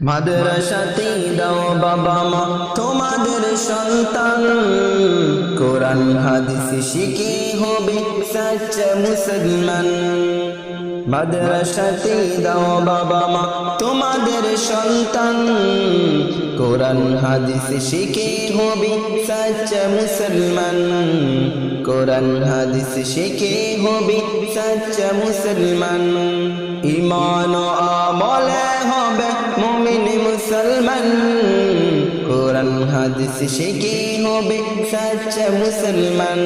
মাদ্রাসাতে দাও বাবা মা, তোমাদের সন্তান। কোরআন, হাদিস শিখে হবে সচ্চা মুসলমান। মাদ্রাসাতে দাও বাবা মা, তোমাদের সন্তান। কোরআন, হাদিস শিখে হবে সচ্চা মুসলমান। কোরআন, হাদিস শিখে হবে সচ্চা মুসলমান। ইমান আমলে হবে মুসলমান, কোরআন হাদিস শিখে হবে, সচ্চা মুসলমান।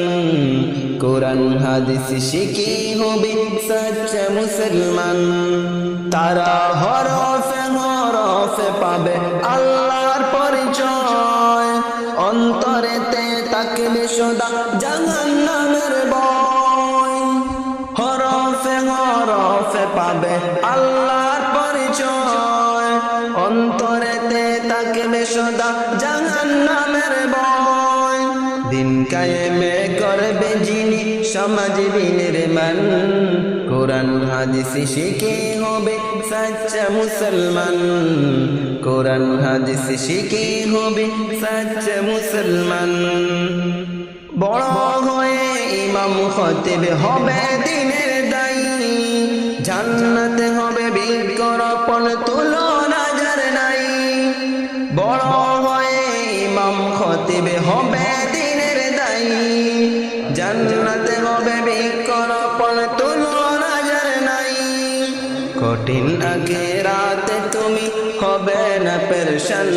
কোরআন হাদিস শিখে হবে, সচ্চা মুসলমান। তারা হরফে হরফে পাবে আল্লাহর পরিচয়। অন্তরেতে তাকবে সদা জাহান্নামের বয়। হরফে হরফে পাবে আল্লাহর পরিচয়। অন্তরেতে তাকবে সদা জাহান্নামের বয়। দিন কায়েমে করবে যিনি সমাজ বিনের মান। কোরআন, হাদিস শিখে হবে সচ্চা মুসলমান। কোরআন, হাদিস শিখে হবে সচ্চা মুসলমান। বড় হয়ে ইমাম খতিব হবে দিনের দায়ী। জান্নাতে খতিব হবে দিনের দায়ী। জান্নাতে হবে বিজ্ঞরপণ তুলনা যার নাই। কঠিন আগে রাতে তুমি হবে না পেরশান।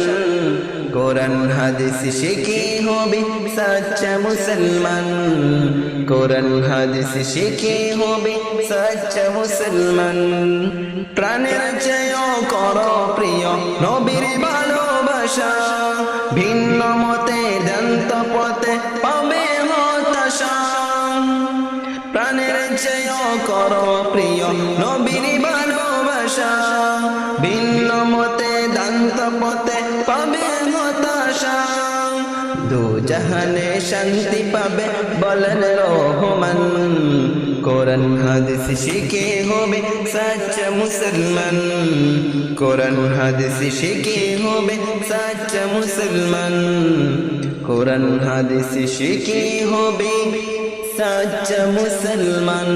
কোরআন, হাদিস শিখে হবে সচ্চা মুসলমান। কোরআন, হাদিস শিখে হবে সচ্চা মুসলমান। প্রাণের চেয় কর প্রিয় নবীর ভালোবাসা। ভিন্ন মতে কর প্রিয়। নবীর ভালোবাসা ভিন্ন মতে, দান্ত পথে পাবে হতাশা। দু জাহানে শান্তি পাবে বলেন রহমান। কোরআন, হাদিস শিখে হবে সচ্চা মুসলমান। কোরআন, হাদিস শিখে হবে সচ্চা মুসলমান। কোরআন, হাদিস শিখে হবে সচ্চা মুসলমান।